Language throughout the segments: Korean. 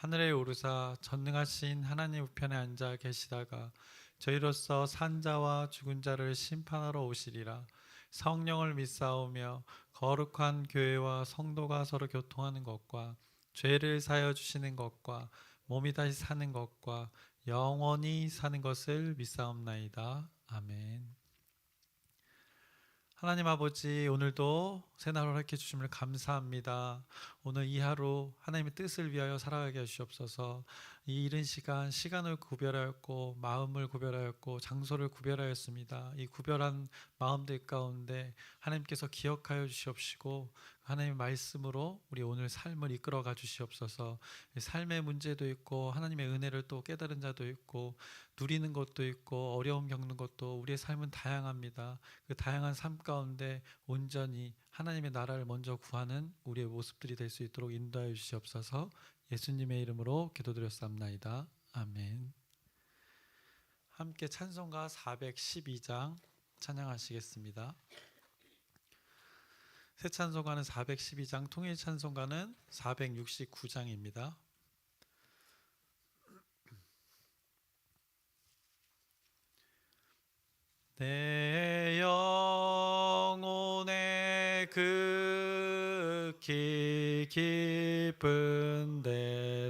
하늘에 오르사 전능하신 하나님 우편에 앉아 계시다가 저희로서 산자와 죽은 자를 심판하러 오시리라 성령을 믿사오며 거룩한 교회와 성도가 서로 교통하는 것과 죄를 사여 주시는 것과 몸이 다시 사는 것과 영원히 사는 것을 믿사옵나이다 아멘. 하나님 아버지 오늘도 새날 허락해 주심을 감사합니다. 오늘 이 하루 하나님의 뜻을 위하여 살아가게 하시옵소서. 이 이른 시간 시간을 구별하였고 마음을 구별하였고 장소를 구별하였습니다. 이 구별한 마음들 가운데 하나님께서 기억하여 주시옵시고 하나님의 말씀으로 우리 오늘 삶을 이끌어가 주시옵소서. 삶의 문제도 있고 하나님의 은혜를 또 깨달은 자도 있고 누리는 것도 있고 어려움 겪는 것도 우리의 삶은 다양합니다. 그 다양한 삶 가운데 온전히 하나님의 나라를 먼저 구하는 우리의 모습들이 될 수 있도록 인도하여 주시옵소서. 예수님의 이름으로 기도드렸습나이다. 아멘. 함께 찬송가 412장 찬양하시겠습니다. 새 찬송가는 412장, 통일 찬송가는 469장입니다. 내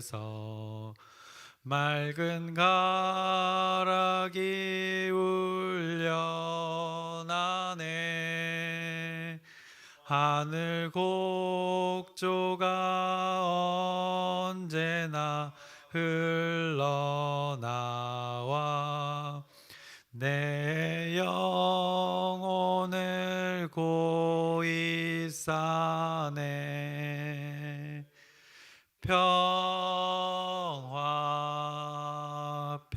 데서 맑은 가락이 울려나네. 하늘 곡조가 언제나 흘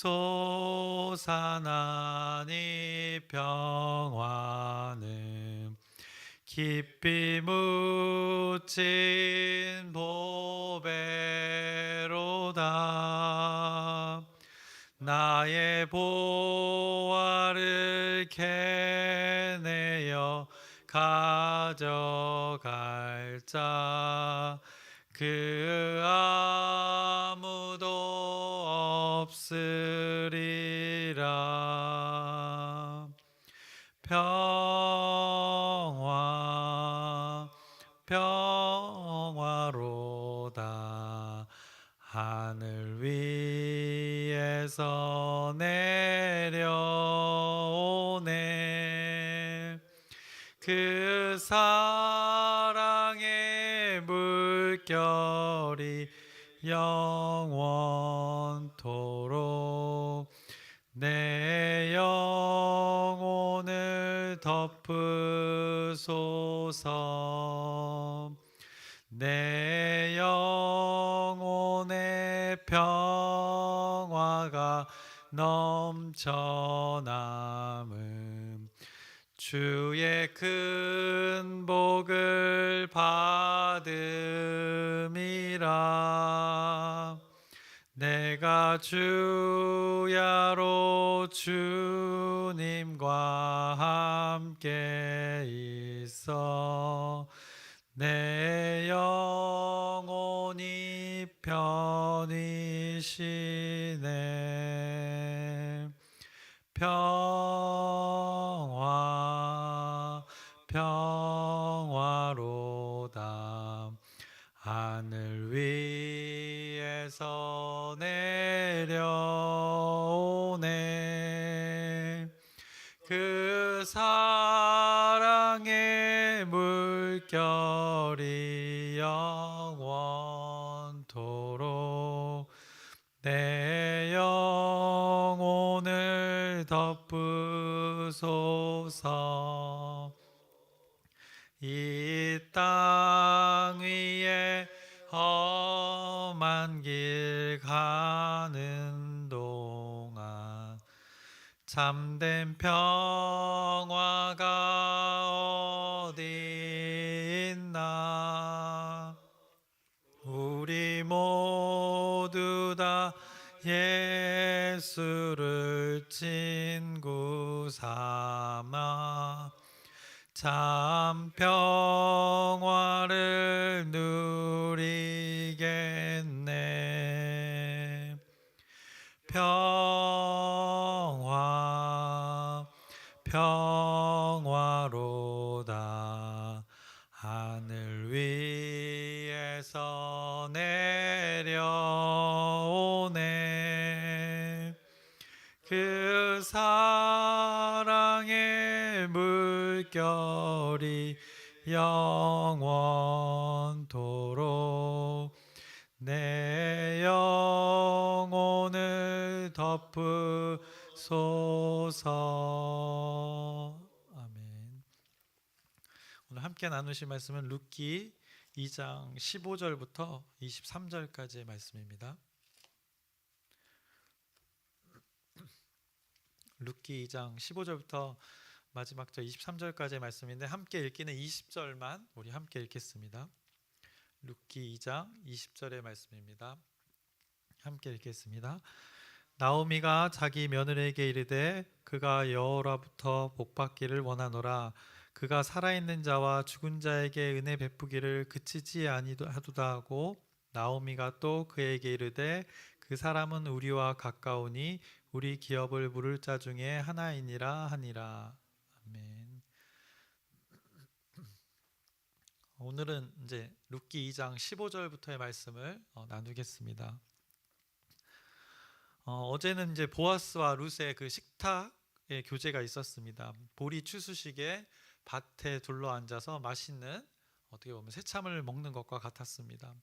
솟아나니 평화는 깊이 묻힌 보배로다. 나의 보화를 캐내어 가져갈 자그 아 없으리라. 평화 평화로다. 하늘 위에서 내려오네. 그 사랑의 물결이 영원 덮으소서. 내 영혼의 평화가 넘쳐남음. 주의 큰 복을 받음이라 내가 주야로 주님과 함께 있어 내 영혼이 편히시네. 평화 평화로다 하늘 위에서 내려오네. 그 사랑의 물결이 영원토록 내 영혼을 덮으소서. 이 땅 위에 어 길 가는 동안 참된 평화가 어디 있나? 우리 모두 다 예수를 친구 삼아 참 평화를 누리 영원토록 내 영혼을 덮으소서 아멘 오늘 함께 나누실 말씀은 룻기 2장 15절부터 23절까지의 말씀입니다. 룻기 2장 15절부터 마지막 절 23절까지의 말씀인데 함께 읽기는 20절만 우리 함께 읽겠습니다. 룻기 2장 20절의 말씀입니다. 함께 읽겠습니다. 나오미가 자기 며느리에게 이르되 그가 여호와로부터 복받기를 원하노라 그가 살아있는 자와 죽은 자에게 은혜 베푸기를 그치지 아니하도다 하고 나오미가 또 그에게 이르되 그 사람은 우리와 가까우니 우리 기업을 물을 자 중에 하나이니라 하니라 아멘. 오늘은 이제 룻기 2장 15절부터의 말씀을 어, 나누겠습니다. 어, 어제는 이제 보아스와 룻의 그 식탁의 교제가 있었습니다. 보리 추수식에 밭에 둘러 앉아서 맛있는 어떻게 보면 새참을 먹는 것과 같았습니다.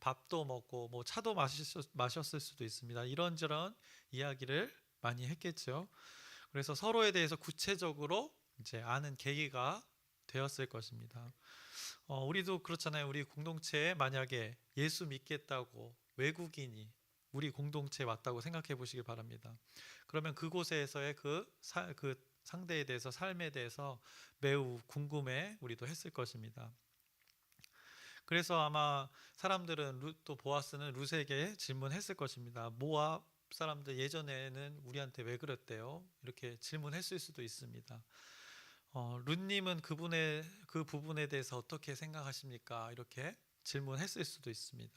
밥도 먹고 뭐 차도 마셨, 마셨을 수도 있습니다. 이런저런 이야기를 많이 했겠죠. 그래서 서로에 대해서 구체적으로 이제 아는 계기가 되었을 것입니다. 어, 우리도 그렇잖아요. 우리 공동체에 만약에 예수 믿겠다고 외국인이 우리 공동체에 왔다고 생각해 보시기 바랍니다. 그러면 그곳에서의 그, 사, 그 상대에 대해서 삶에 대해서 매우 궁금해 우리도 했을 것입니다. 그래서 아마 사람들은 룻또 보아스는 룻에게 질문했을 것입니다. 모압 사람들 예전에는 우리한테 왜 그랬대요? 이렇게 질문했을 수도 있습니다. 어, 룻님은 그분의 그 부분에 대해서 어떻게 생각하십니까? 이렇게 질문했을 수도 있습니다.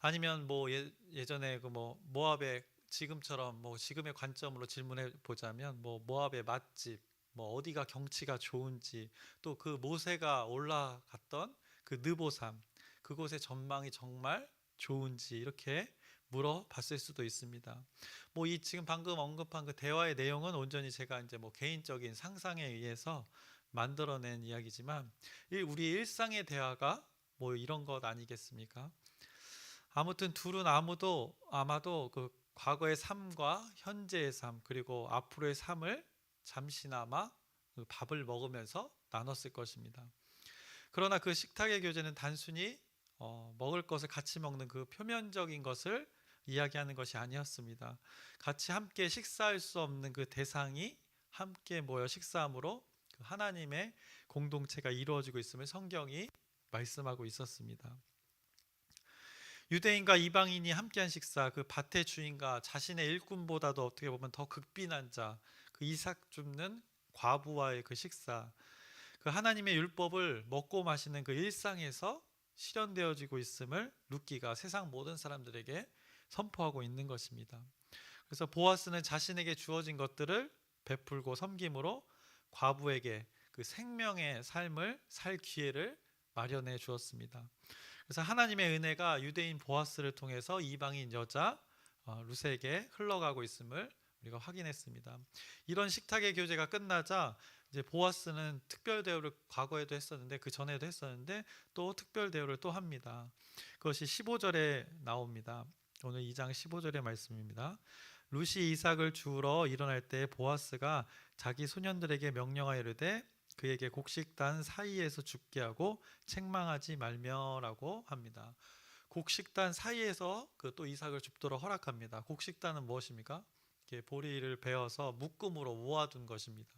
아니면 뭐 예, 예전에 그 뭐 모압의 지금처럼 뭐 지금의 관점으로 질문해 보자면 뭐 모압의 맛집 뭐 어디가 경치가 좋은지 또 그 모세가 올라갔던 그 느보산 그곳의 전망이 정말 좋은지 이렇게 물어봤을 수도 있습니다. 뭐 이 지금 방금 언급한 그 대화의 내용은 온전히 제가 이제 뭐 개인적인 상상에 의해서 만들어낸 이야기지만 우리 일상의 대화가 뭐 이런 것 아니겠습니까? 아무튼 둘은 아무도 아마도 그 과거의 삶과 현재의 삶 그리고 앞으로의 삶을 잠시나마 그 밥을 먹으면서 나눴을 것입니다. 그러나 그 식탁의 교제는 단순히 어, 먹을 것을 같이 먹는 그 표면적인 것을 이야기하는 것이 아니었습니다. 같이 함께 식사할 수 없는 그 대상이 함께 모여 식사함으로 그 하나님의 공동체가 이루어지고 있음을 성경이 말씀하고 있었습니다. 유대인과 이방인이 함께한 식사, 그 밭의 주인과 자신의 일꾼보다도 어떻게 보면 더 극빈한 자, 그 이삭 줍는 과부와의 그 식사, 그 하나님의 율법을 먹고 마시는 그 일상에서 실현되어지고 있음을 룻기가 세상 모든 사람들에게 선포하고 있는 것입니다. 그래서 보아스는 자신에게 주어진 것들을 베풀고 섬김으로 과부에게 그 생명의 삶을 살 기회를 마련해 주었습니다. 그래서 하나님의 은혜가 유대인 보아스를 통해서 이방인 여자 어, 루세에게 흘러가고 있음을 우리가 확인했습니다. 이런 식탁의 교제가 끝나자 이제 보아스는 특별 대우를 과거에도 했었는데 그 전에도 했었는데 또 특별 대우를 또 합니다. 그것이 15절에 나옵니다. 오늘 2장 15절의 말씀입니다. 루시 이삭을 주우러 일어날 때 보아스가 자기 소년들에게 명령하여 이르되 그에게 곡식단 사이에서 죽게 하고 책망하지 말며라고 합니다. 곡식단 사이에서 그 또 이삭을 줍도록 허락합니다. 곡식단은 무엇입니까? 보리를 베어서 묶음으로 모아둔 것입니다.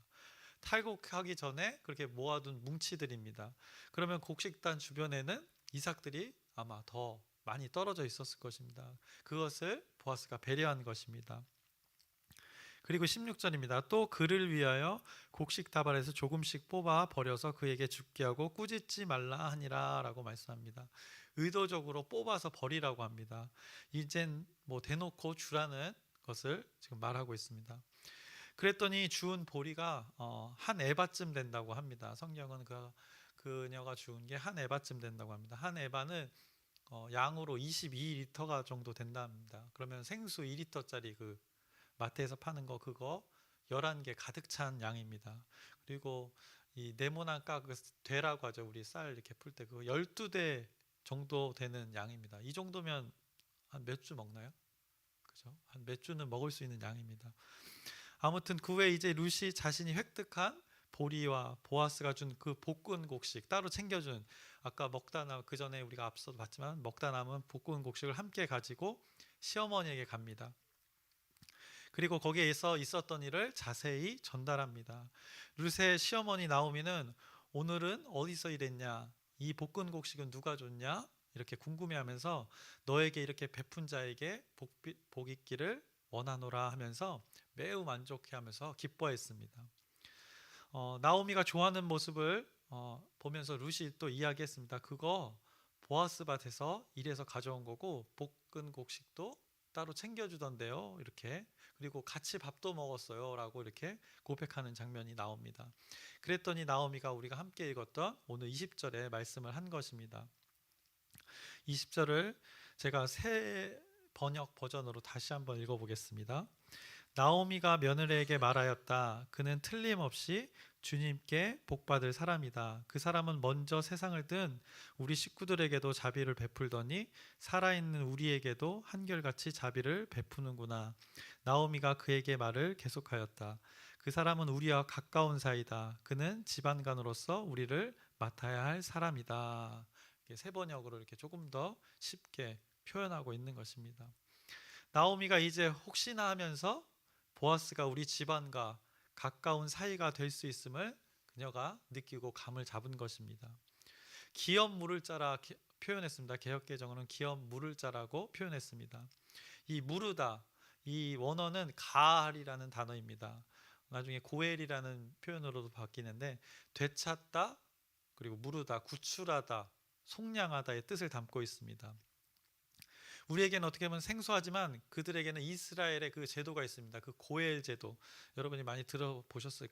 탈곡하기 전에 그렇게 모아둔 뭉치들입니다. 그러면 곡식단 주변에는 이삭들이 아마 더 많이 떨어져 있었을 것입니다. 그것을 보아스가 배려한 것입니다. 그리고 16절입니다. 또 그를 위하여 곡식 다발에서 조금씩 뽑아 버려서 그에게 죽게 하고 꾸짖지 말라 하니라라고 말씀합니다. 의도적으로 뽑아서 버리라고 합니다. 이젠 뭐 대놓고 주라는 것을 지금 말하고 있습니다. 그랬더니 주운 보리가 어, 한 에바쯤 된다고 합니다. 성경은 그 그녀가 주운 게 한 에바쯤 된다고 합니다. 한 에바는 어, 양으로 22리터가 정도 된답니다. 그러면 생수 2리터짜리 그 마트에서 파는 거 그거 11개 가득 찬 양입니다. 그리고 이 네모난 까그 되라고 하죠. 우리 쌀 이렇게 풀 때 그거 12대 정도 되는 양입니다. 이 정도면 한 몇 주 먹나요? 그죠? 한 몇 주는 먹을 수 있는 양입니다. 아무튼 그 후에 이제 루시 자신이 획득한 보리와 보아스가 준 그 볶은 곡식 따로 챙겨준 아까 먹다 남그 전에 우리가 앞서도 봤지만 먹다 남은 볶은 곡식을 함께 가지고 시어머니에게 갑니다. 그리고 거기에서 있었던 일을 자세히 전달합니다. 루세의 시어머니 나오미는 오늘은 어디서 일했냐? 이 볶은 곡식은 누가 줬냐? 이렇게 궁금해하면서 너에게 이렇게 베푼 자에게 복, 복 있기를 원하노라 하면서 매우 만족해하면서 기뻐했습니다. 어, 나오미가 좋아하는 모습을 어, 보면서 루시 또 이야기했습니다. 그거 보아스 밭에서 일해서 가져온 거고 볶은 곡식도 따로 챙겨주던데요. 이렇게 그리고 같이 밥도 먹었어요라고 이렇게 고백하는 장면이 나옵니다. 그랬더니 나오미가 우리가 함께 읽었던 오늘 20절에 말씀을 한 것입니다. 20절을 제가 새 번역 버전으로 다시 한번 읽어보겠습니다. 나오미가 며느리에게 말하였다. 그는 틀림없이 주님께 복받을 사람이다. 그 사람은 먼저 세상을 든 우리 식구들에게도 자비를 베풀더니 살아있는 우리에게도 한결같이 자비를 베푸는구나. 나오미가 그에게 말을 계속하였다. 그 사람은 우리와 가까운 사이다. 그는 집안간으로서 우리를 맡아야 할 사람이다. 세 번역으로 이렇게 조금 더 쉽게 표현하고 있는 것입니다. 나오미가 이제 혹시나 하면서 보아스가 우리 집안과 가까운 사이가 될 수 있음을 그녀가 느끼고 감을 잡은 것입니다. 기업 물을 자라 표현했습니다. 개혁 개정은 기업 물을 자라고 표현했습니다. 이 무르다 이 원어는 가할이라는 단어입니다. 나중에 고엘이라는 표현으로도 바뀌는데 되찾다 그리고 무르다 구출하다 속량하다의 뜻을 담고 있습니다. 우리에게는 어떻게 보면 생소하지만 그들에게는 이스라엘의 그 제도가 있습니다. 그 고엘 제도 여러분이 많이 들어보셨을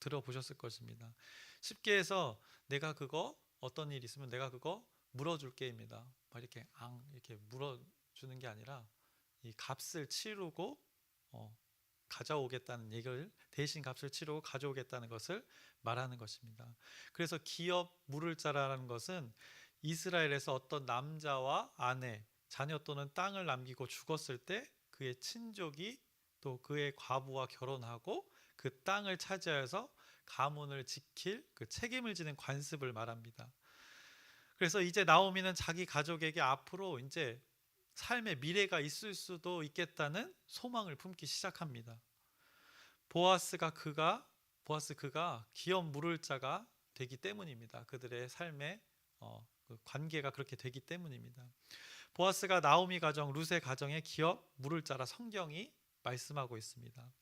들어보셨을 것입니다. 쉽게 해서 내가 그거 어떤 일 있으면 내가 그거 물어줄게입니다. 막 이렇게 앙 이렇게 물어주는 게 아니라 이 값을 치르고 어, 가져오겠다는 얘기를 대신 값을 치르고 가져오겠다는 것을 말하는 것입니다. 그래서 기업 물을 자라는 것은 이스라엘에서 어떤 남자와 아내 자녀 또는 땅을 남기고 죽었을 때 그의 친족이 또 그의 과부와 결혼하고 그 땅을 차지하여서 가문을 지킬 그 책임을 지는 관습을 말합니다. 그래서 이제 나오미는 자기 가족에게 앞으로 이제 삶의 미래가 있을 수도 있겠다는 소망을 품기 시작합니다. 보아스가 그가 보아스 그가 기업 물을 자가 되기 때문입니다. 그들의 삶의 어, 그 관계가 그렇게 되기 때문입니다. 보아스가 나오미 가정, 루세 가정의 기업 물을 자라 성경이 말씀하고 있습니다.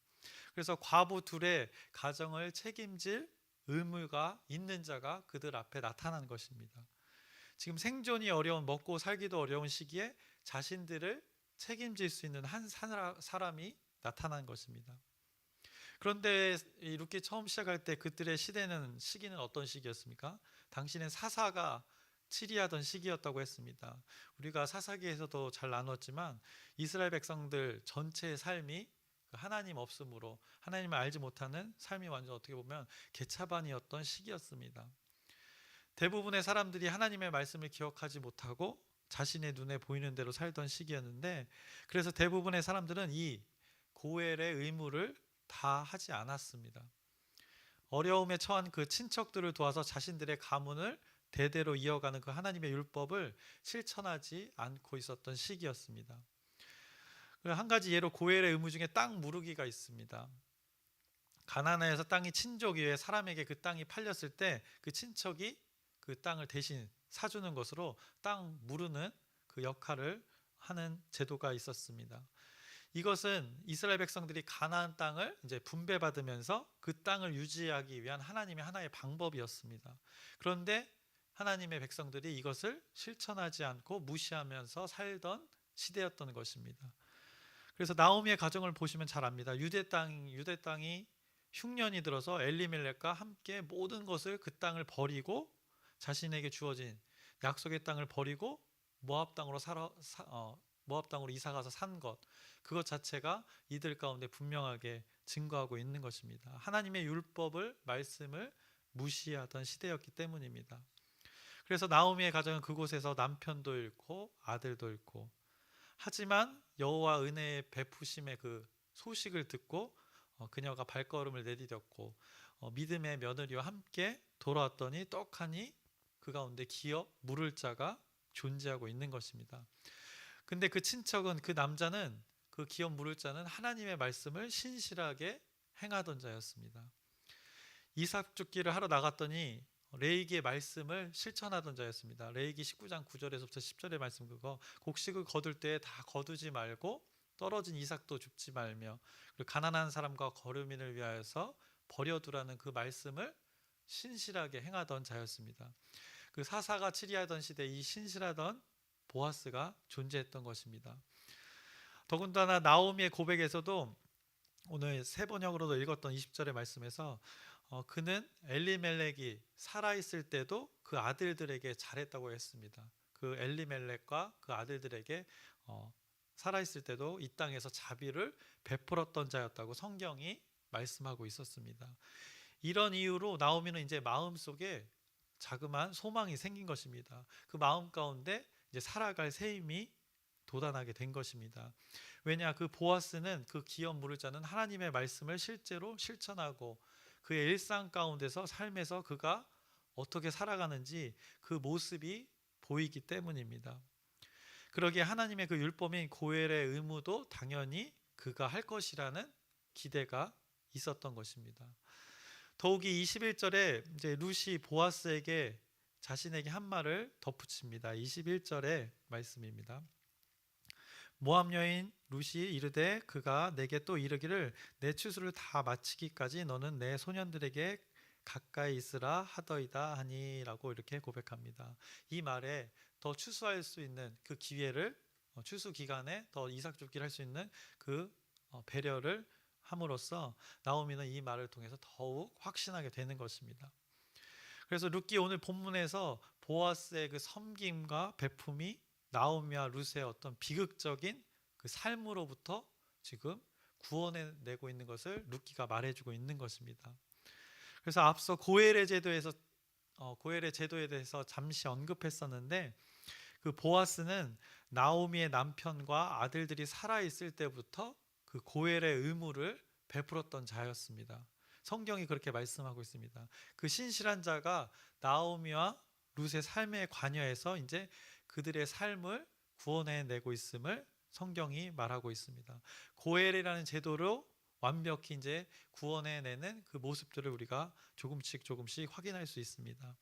그래서 과부 둘의 가정을 책임질 의무가 있는 자가 그들 앞에 나타난 것입니다. 지금 생존이 어려운 먹고 살기도 어려운 시기에 자신들을 책임질 수 있는 한 사람이 나타난 것입니다. 그런데 이 루키 처음 시작할 때 그들의 시대는 시기는 어떤 시기였습니까? 당신의 사사가 치리하던 시기였다고 했습니다. 우리가 사사기에서도 잘 나눴지만 이스라엘 백성들 전체의 삶이 그 하나님 없음으로 하나님을 알지 못하는 삶이 완전 어떻게 보면 개차반이었던 시기였습니다. 대부분의 사람들이 하나님의 말씀을 기억하지 못하고 자신의 눈에 보이는 대로 살던 시기였는데 그래서 대부분의 사람들은 이 고엘의 의무를 다 하지 않았습니다. 어려움에 처한 그 친척들을 도와서 자신들의 가문을 대대로 이어가는 그 하나님의 율법을 실천하지 않고 있었던 시기였습니다. 한 가지 예로 고엘의 의무 중에 땅 무르기가 있습니다. 가나안에서 땅이 친족이에 사람에게 그 땅이 팔렸을 때 그 친척이 그 땅을 대신 사주는 것으로 땅 무르는 그 역할을 하는 제도가 있었습니다. 이것은 이스라엘 백성들이 가나안 땅을 이제 분배받으면서 그 땅을 유지하기 위한 하나님의 하나의 방법이었습니다. 그런데 하나님의 백성들이 이것을 실천하지 않고 무시하면서 살던 시대였던 것입니다. 그래서 나오미의 가정을 보시면 잘 압니다. 유대 땅 유대 땅이 흉년이 들어서 엘리멜렉과 함께 모든 것을 그 땅을 버리고 자신에게 주어진 약속의 땅을 버리고 모압 땅으로 살아 사, 어, 모압 땅으로 이사 가서 산 것. 그것 자체가 이들 가운데 분명하게 증거하고 있는 것입니다. 하나님의 율법을 말씀을 무시하던 시대였기 때문입니다. 그래서 나오미의 가정은 그곳에서 남편도 잃고 아들도 잃고 하지만 여호와 은혜의 베푸심의 그 소식을 듣고 어, 그녀가 발걸음을 내디뎠고 어, 믿음의 며느리와 함께 돌아왔더니 떡하니 그 가운데 기업 물을 자가 존재하고 있는 것입니다. 근데 그 친척은 그 남자는 그 기업 물을 자는 하나님의 말씀을 신실하게 행하던 자였습니다. 이삭 죽기를 하러 나갔더니 레이기의 말씀을 실천하던 자였습니다. 레이기 19장 9절에서부터 10절의 말씀 그거 곡식을 거둘 때다 거두지 말고 떨어진 이삭도 줍지 말며 그리고 가난한 사람과 거류민을 위하여서 버려두라는 그 말씀을 신실하게 행하던 자였습니다. 그 사사가 치리하던 시대 이 신실하던 보아스가 존재했던 것입니다. 더군다나 나오미의 고백에서도 오늘 세 번역으로도 읽었던 20절의 말씀에서 어, 그는 엘리멜렉이 살아 있을 때도 그 아들들에게 잘했다고 했습니다. 그 엘리멜렉과 그 아들들에게 어, 살아 있을 때도 이 땅에서 자비를 베풀었던 자였다고 성경이 말씀하고 있었습니다. 이런 이유로 나오미는 이제 마음 속에 자그마한 소망이 생긴 것입니다. 그 마음 가운데 이제 살아갈 새 힘이 도단하게 된 것입니다. 왜냐 그 보아스는 그 기업 물을 자는 하나님의 말씀을 실제로 실천하고 그의 일상 가운데서 삶에서 그가 어떻게 살아가는지 그 모습이 보이기 때문입니다. 그러기에 하나님의 그 율법인 고엘의 의무도 당연히 그가 할 것이라는 기대가 있었던 것입니다. 더욱이 21절에 이제 루시 보아스에게 자신에게 한 말을 덧붙입니다. 21절의 말씀입니다. 모함 여인 루시 이르되 그가 내게 또 이르기를 내 추수를 다 마치기까지 너는 내 소년들에게 가까이 있으라 하더이다 하니라고 이렇게 고백합니다. 이 말에 더 추수할 수 있는 그 기회를 어, 추수 기간에 더 이삭 줍기를 할 수 있는 그 어, 배려를 함으로써 나오미는 이 말을 통해서 더욱 확신하게 되는 것입니다. 그래서 루키 오늘 본문에서 보아스의 그 섬김과 베품이 나오미와 루스의 어떤 비극적인 그 삶으로부터 지금 구원해 내고 있는 것을 루키가 말해주고 있는 것입니다. 그래서 앞서 고엘의 제도에서 어, 고엘의 제도에 대해서 잠시 언급했었는데 그 보아스는 나오미의 남편과 아들들이 살아 있을 때부터 그 고엘의 의무를 베풀었던 자였습니다. 성경이 그렇게 말씀하고 있습니다. 그 신실한 자가 나오미와 룻의 삶에 관여해서 이제 그들의 삶을 구원해 내고 있음을 성경이 말하고 있습니다. 고엘이라는 제도로 완벽히 이제 구원해 내는 그 모습들을 우리가 조금씩 조금씩 확인할 수 있습니다.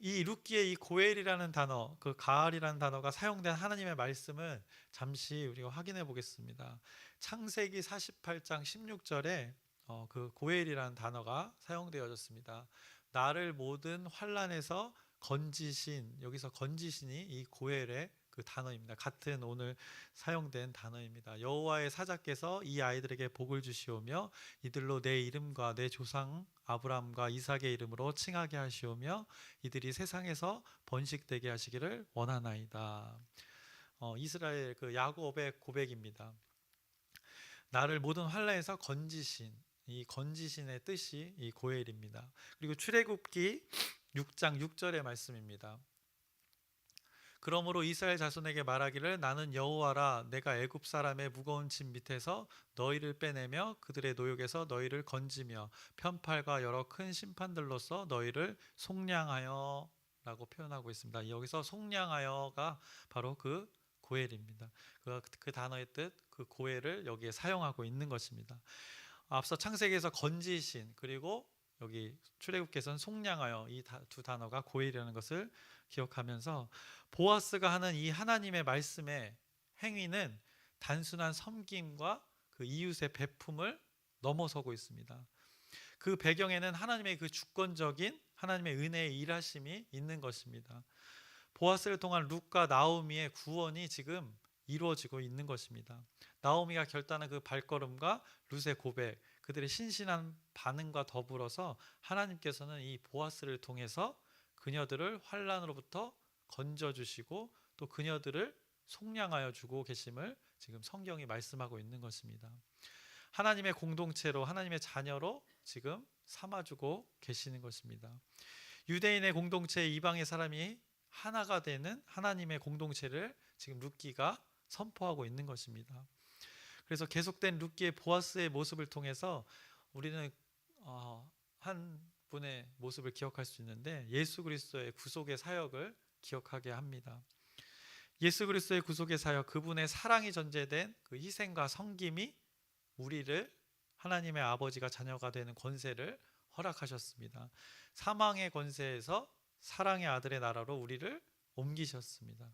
이 루키의 이 고엘이라는 단어, 그 가을이라는 단어가 사용된 하나님의 말씀은 잠시 우리가 확인해 보겠습니다. 창세기 48장 16절에 어, 그 고엘이라는 단어가 사용되어졌습니다. 나를 모든 환란에서 건지신 여기서 건지신이 이 고엘의 그 단어입니다. 같은 오늘 사용된 단어입니다. 여호와의 사자께서 이 아이들에게 복을 주시오며 이들로 내 이름과 내 조상 아브라함과 이삭의 이름으로 칭하게 하시오며 이들이 세상에서 번식되게 하시기를 원하나이다. 어, 이스라엘 그 야곱의 고백입니다. 나를 모든 환란에서 건지신 이 건지신의 뜻이 이 고엘입니다. 그리고 출애굽기 6장 6절의 말씀입니다. 그러므로 이스라엘 자손에게 말하기를 나는 여호와라 내가 애굽 사람의 무거운 짐 밑에서 너희를 빼내며 그들의 노역에서 너희를 건지며 편팔과 여러 큰 심판들로서 너희를 속량하여 라고 표현하고 있습니다. 여기서 속량하여가 바로 그 고엘입니다. 그, 그 단어의 뜻, 그 고엘을 여기에 사용하고 있는 것입니다. 앞서 창세기에서 건지신 그리고 여기 출애굽께서는 속량하여 이 두 단어가 고엘이라는 것을 기억하면서 보아스가 하는 이 하나님의 말씀의 행위는 단순한 섬김과 그 이웃의 베품을 넘어서고 있습니다. 그 배경에는 하나님의 그 주권적인 하나님의 은혜의 일하심이 있는 것입니다. 보아스를 통한 룻과 나오미의 구원이 지금 이루어지고 있는 것입니다. 나오미가 결단한 그 발걸음과 룻의 고백, 그들의 신신한 반응과 더불어서 하나님께서는 이 보아스를 통해서 그녀들을 환란으로부터 건져 주시고 또 그녀들을 속량하여 주고 계심을 지금 성경이 말씀하고 있는 것입니다. 하나님의 공동체로 하나님의 자녀로 지금 삼아 주고 계시는 것입니다. 유대인의 공동체 이방의 사람이 하나가 되는 하나님의 공동체를 지금 룻기가 선포하고 있는 것입니다. 그래서 계속된 룻기의 보아스의 모습을 통해서 우리는 어, 한 분의 모습을 기억할 수 있는데 예수 그리스도의 구속의 사역을 기억하게 합니다. 예수 그리스도의 구속의 사역 그분의 사랑이 전제된 그 희생과 섬김이 우리를 하나님의 아버지가 자녀가 되는 권세를 허락하셨습니다. 사망의 권세에서 사랑의 아들의 나라로 우리를 옮기셨습니다.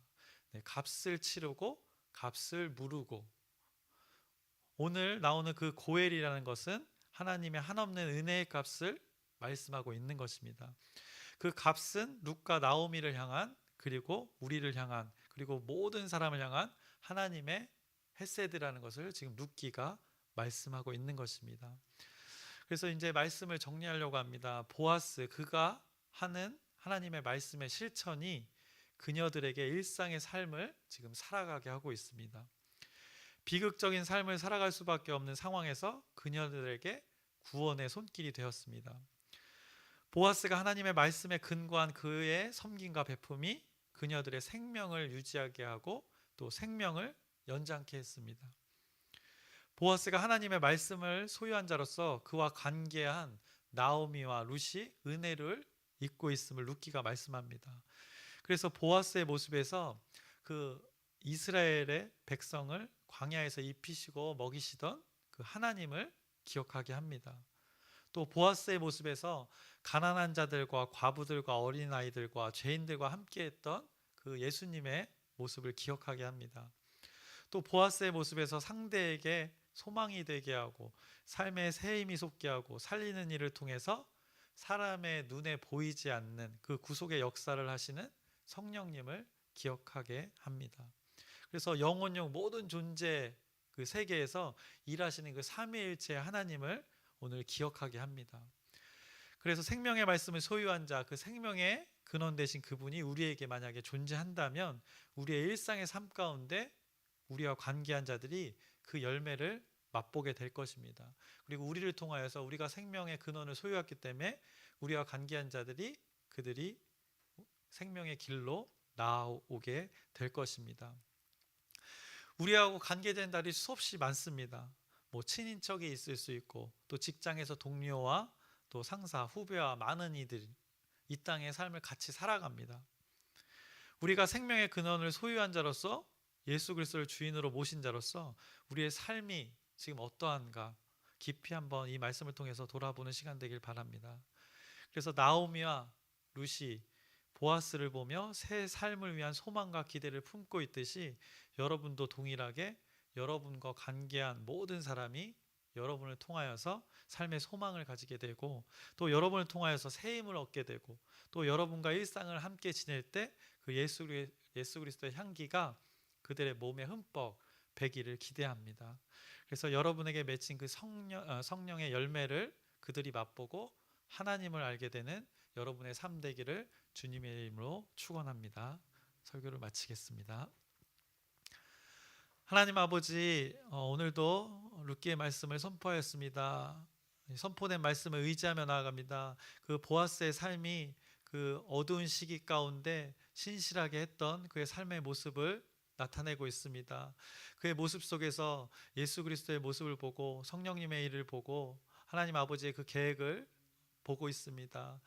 네, 값을 치르고 값을 무르고 오늘 나오는 그 고엘이라는 것은 하나님의 한없는 은혜의 값을 말씀하고 있는 것입니다. 그 값은 룻과 나오미를 향한 그리고 우리를 향한 그리고 모든 사람을 향한 하나님의 헤세드라는 것을 지금 룻기가 말씀하고 있는 것입니다. 그래서 이제 말씀을 정리하려고 합니다. 보아스 그가 하는 하나님의 말씀의 실천이 그녀들에게 일상의 삶을 지금 살아가게 하고 있습니다. 비극적인 삶을 살아갈 수밖에 없는 상황에서 그녀들에게 구원의 손길이 되었습니다. 보아스가 하나님의 말씀에 근거한 그의 섬김과 베품이 그녀들의 생명을 유지하게 하고 또 생명을 연장케 했습니다. 보아스가 하나님의 말씀을 소유한 자로서 그와 관계한 나오미와 룻이 은혜를 입고 있음을 룻기가 말씀합니다. 그래서 보아스의 모습에서 그 이스라엘의 백성을 광야에서 입히시고 먹이시던 그 하나님을 기억하게 합니다. 또 보아스의 모습에서 가난한 자들과 과부들과 어린 아이들과 죄인들과 함께했던 그 예수님의 모습을 기억하게 합니다. 또 보아스의 모습에서 상대에게 소망이 되게 하고 삶의 새 힘이 솟게 하고 살리는 일을 통해서 사람의 눈에 보이지 않는 그 구속의 역사를 하시는 성령님을 기억하게 합니다. 그래서 영혼용 모든 존재 그 세계에서 일하시는 그 삼위일체 하나님을 오늘 기억하게 합니다. 그래서 생명의 말씀을 소유한 자, 그 생명의 근원 되신 그분이 우리에게 만약에 존재한다면 우리의 일상의 삶 가운데 우리와 관계한 자들이 그 열매를 맛보게 될 것입니다. 그리고 우리를 통하여서 우리가 생명의 근원을 소유했기 때문에 우리와 관계한 자들이 그들이 생명의 길로 나오게 될 것입니다. 우리하고 관계된 자들이 수없이 많습니다. 뭐 친인척이 있을 수 있고 또 직장에서 동료와 또 상사, 후배와 많은 이들 이 땅의 삶을 같이 살아갑니다. 우리가 생명의 근원을 소유한 자로서 예수 그리스도를 주인으로 모신 자로서 우리의 삶이 지금 어떠한가 깊이 한번 이 말씀을 통해서 돌아보는 시간 되길 바랍니다. 그래서 나오미와 루시 보아스를 보며 새 삶을 위한 소망과 기대를 품고 있듯이 여러분도 동일하게 여러분과 관계한 모든 사람이 여러분을 통하여서 삶의 소망을 가지게 되고 또 여러분을 통하여서 새 힘을 얻게 되고 또 여러분과 일상을 함께 지낼 때 그 예수 예수 그리스도의 향기가 그들의 몸에 흠뻑 배기를 기대합니다. 그래서 여러분에게 맺힌 그 성령, 어, 성령의 열매를 그들이 맛보고 하나님을 알게 되는 여러분의 삶 되기를 주님의 이름으로 축원합니다. 설교를 마치겠습니다. 하나님 아버지 어, 오늘도 룻기의 말씀을 선포하였습니다. 이 선포된 말씀을 의지하며 나아갑니다. 그 보아스의 삶이 그 어두운 시기 가운데 신실하게 했던 그의 삶의 모습을 나타내고 있습니다. 그의 모습 속에서 예수 그리스도의 모습을 보고 성령님의 일을 보고 하나님 아버지의 그 계획을 보고 있습니다.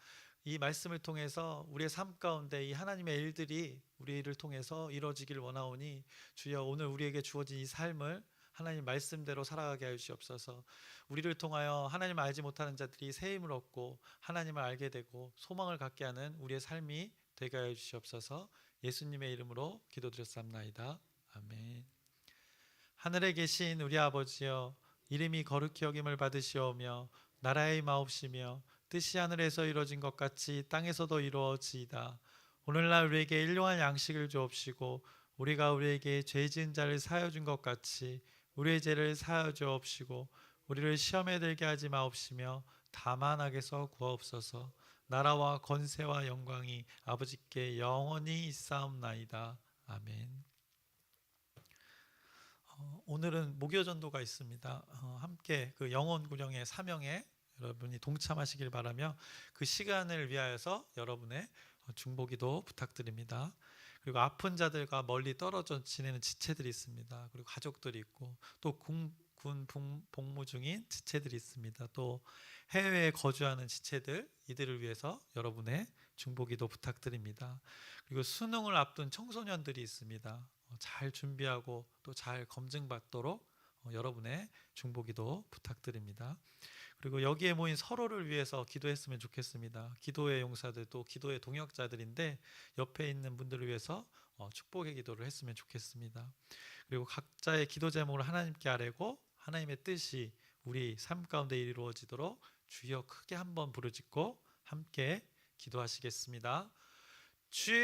이 말씀을 통해서 우리의 삶 가운데 이 하나님의 일들이 우리를 통해서 이루어지길 원하오니 주여 오늘 우리에게 주어진 이 삶을 하나님 말씀대로 살아가게 하여 주옵소서. 우리를 통하여 하나님을 알지 못하는 자들이 새 힘을 얻고 하나님을 알게 되고 소망을 갖게 하는 우리의 삶이 되게 하여 주시옵소서. 예수님의 이름으로 기도드렸습나이다. 아멘. 하늘에 계신 우리 아버지여 이름이 거룩히 여김을 받으시오며 나라의 마옵시며 뜻이 하늘에서 이루어진 것 같이 땅에서도 이루어지이다. 오늘날 우리에게 일용할 양식을 주옵시고 우리가 우리에게 죄 지은 자를 사하여 준 것 같이 우리의 죄를 사하여 주옵시고 우리를 시험에 들게 하지 마옵시며 다만 악에서 구하옵소서. 나라와 권세와 영광이 아버지께 영원히 있사옵나이다. 아멘. 어, 오늘은 목요 전도가 있습니다. 어, 함께 그 영원 구령의 사명에 여러분이 동참하시길 바라며 그 시간을 위하여서 여러분의 어, 중보기도 부탁드립니다. 그리고 아픈 자들과 멀리 떨어져 지내는 지체들이 있습니다. 그리고 가족들이 있고 또 군, 복무 중인 지체들이 있습니다. 또 해외에 거주하는 지체들 이들을 위해서 여러분의 중보기도 부탁드립니다. 그리고 수능을 앞둔 청소년들이 있습니다. 어, 잘 준비하고 또 잘 검증받도록 어, 여러분의 중보기도 부탁드립니다. 그리고 여기에 모인 서로를 위해서 기도했으면 좋겠습니다. 기도의 용사들 또 기도의 동역자들인데 옆에 있는 분들을 위해서 어, 축복의 기도를 했으면 좋겠습니다. 그리고 각자의 기도 제목을 하나님께 아뢰고 하나님의 뜻이 우리 삶 가운데 이루어지도록 주여 크게 한번 부르짖고 함께 기도하시겠습니다. 주여